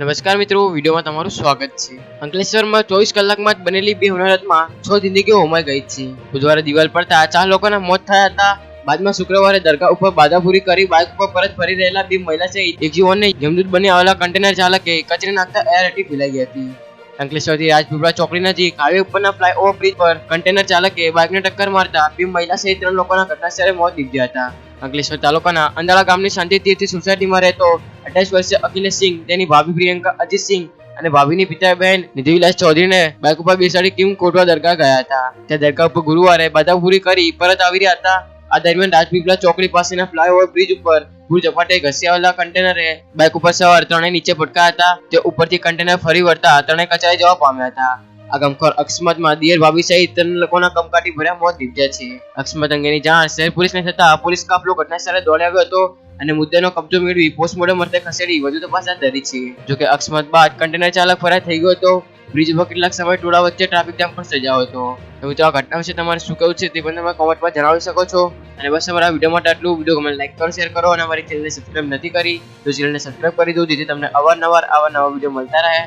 નમસ્કાર મિત્રો, વિડીયોમાં તમારું સ્વાગત છે. અંકલેશ્વરમાં ચોવીસ કલાકમાં જ બનેલી બે હોનારતમાં છ જિંદગીઓ હોમાઈ ગઈ છે. બુધવારે દિવાલ પડતા ચાર લોકોના મોત થયા હતા. બાદમાં શુક્રવારે દરગાહ ઉપર બાધાપુરી કરી બાઇક ઉપર પરત ફરી રહેલા બે મહિલા સહિત એક જીવનને જમદૂત બની આવેલા કન્ટેનર ચાલકે કચરી નાખતા એર હટી ફેલાઈ ગઈ હતી. અંકલેશ્વરથી રાજપીપળા ચોકડી નજીક હાઈવે ઉપરના ફ્લાયઓવર બ્રિજ પર કન્ટેનર ચાલકે બાઇકને ટક્કર મારતા બે મહિલા સહિત ત્રણ લોકોના ઘટનાસ્થળે મોત નીપજ્યા હતા. અંકલેશ્વર તાલુકાના અંદાળા ગામની શાંતિ તીર્થ સોસાયટીમાં રહેતો અઠાઈસ વર્ષીય અખિલેશ સિંહ, તેની ભાભી પ્રિયંકા અજીત સિંહ અને ભાભીની પિતા બહેન નિધિવિલાસ ચૌધરીને બાઇક ઉપર બેસાડી કિમ કોટવા દરગાહ ગયા હતા. ત્યાં દરગાહ ઉપર ગુરુવારે બધા પૂરી કરી પરત આવી રહ્યા હતા. આ દરમિયાન રાજપીપળા ચોકડી પાસેના ફ્લાયઓવર બ્રિજ ઉપર ભૂર ઝપાટે ઘસી આવેલા કન્ટેનરે બાઇક ઉપર સવાર ત્રણેય નીચે પટકાયા હતા. તે ઉપરથી કન્ટેનર ફરી વળતા ત્રણેય કચાઈ જવા પામ્યા હતા. આ ગમખોર અકસ્માતમાં દિયર ભાભી સહિત ત્રણ લોકોના કમકાટી ભર્યા મોત નીપજ્યા છે. અકસ્માત અંગેની જાણ શહેર પોલીસને થતા પોલીસ કાફલો ઘટનાસ્થળે દોડી આવ્યો હતો અને મુદ્દાનો કબજો મેળવી પોસ્ટમોર્ટમ અર્થે ખસેડી વધુ તપાસ હાથ ધરી છે. જોકે અકસ્માત બાદ કન્ટેનર ચાલક ફરાર થઈ ગયો હતો. બ્રિજ ઉપર કેટલાક સમય ટોળા વચ્ચે ટ્રાફિક જામ પણ સર્જાયો હતો. તો મિત્રો, આ ઘટના વિશે તમારે શું કહેવું છે તે પણ તમે કોમેન્ટમાં જણાવી શકો છો. અને બસ, અમારા વીડિયો માટે આટલું. વીડિયો ગમે લાઈક કરો શેર કરો અને અમારી ચેનલને સબસ્ક્રાઇબ નથી કરી તો ચેનલને સબસ્ક્રાઇબ કરી દો જેથી તમને અવારનવાર આવા નવા વીડિયો મળતા રહે.